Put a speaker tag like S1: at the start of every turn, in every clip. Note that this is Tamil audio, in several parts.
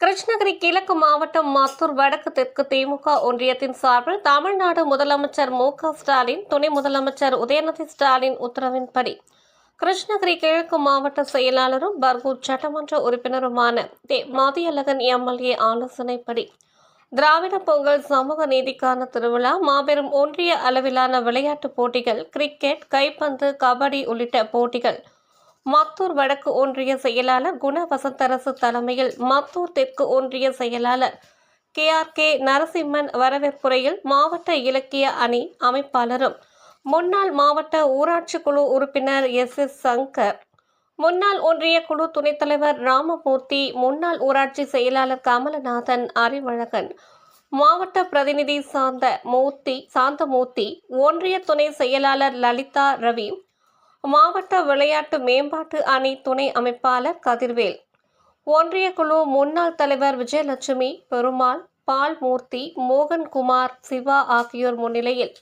S1: கிருஷ்ணகிரி கிழக்கு மாவட்டம் மாத்தூர் வடக்கு தெற்கு திமுக ஒன்றியத்தின் சார்பில் தமிழ்நாடு முதலமைச்சர் மு ஸ்டாலின் துணை முதலமைச்சர் உதயநிதி ஸ்டாலின் உத்தரவின்படி கிருஷ்ணகிரி கிழக்கு மாவட்ட செயலாளரும் பர்கூர் சட்டமன்ற உறுப்பினருமான தே. மதியழகன் எம்எல்ஏ ஆலோசனைப்படி திராவிட பொங்கல் சமூக நீதிக்கான திருவிழா மாபெரும் ஒன்றிய அளவிலான விளையாட்டுப் போட்டிகள் கிரிக்கெட் கைப்பந்து கபடி உள்ளிட்ட போட்டிகள் மத்தூர் வடக்கு ஒன்றிய செயலாளர் குண வசந்தரசு தலைமையில் மத்தூர் தெற்கு ஒன்றிய செயலாளர் கே ஆர் கே நரசிம்மன் வரவேற்புரையில் மாவட்ட இலக்கிய அணி அமைப்பாளரும் முன்னாள் மாவட்ட ஊராட்சி குழு உறுப்பினர் எஸ் எஸ் சங்கர் முன்னாள் ஒன்றிய குழு துணைத் தலைவர் ராமமூர்த்தி முன்னாள் ஊராட்சி செயலாளர் கமலநாதன் அறிவழகன் மாவட்ட பிரதிநிதி சாந்த மூர்த்தி சாந்தமூர்த்தி ஒன்றிய துணை செயலாளர் லலிதா ரவி மாவட்ட விளையாட்டு மேம்பாட்டு அணி துணை அமைப்பாளர் கதிர்வேல். ஒன்றிய குழு முன்னாள் தலைவர் விஜயலட்சுமி பெருமாள் பால்மூர்த்தி மோகன்குமார் சிவா ஆகியோர் முன்னிலையில்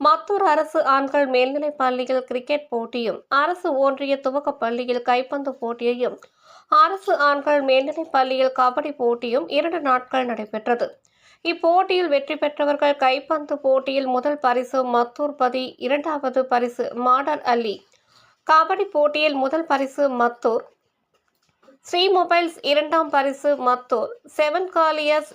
S1: மத்தூர் அரசு ஆண்கள் மேல்நிலைப் பள்ளியில் கிரிக்கெட் போட்டியும் அரசு ஒன்றிய துவக்கப் பள்ளியில் கைப்பந்து போட்டியையும் அரசு ஆண்கள் மேல்நிலைப் பள்ளியில் கபடி போட்டியும் இரண்டு நாட்கள் நடைபெற்றது. இப்போட்டியில் வெற்றி பெற்றவர்கள் கைப்பந்து போட்டியில் முதல் பரிசு மத்தூர் பதி இரண்டாவது பரிசு மாடர் அலி கபடி போட்டியில் முதல் பரிசு மத்தூர். ஸ்ரீ மொபைல்ஸ் இரண்டாம் பரிசு மத்தூர். செவன் காலியர்ஸ்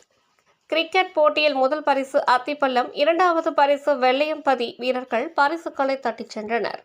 S1: கிரிக்கெட் போட்டியில் முதல் பரிசு அத்திப்பள்ளம். இரண்டாவது பரிசு வெள்ளையம்பதி வீரர்கள் பரிசுகளை தட்டிச் சென்றனர்.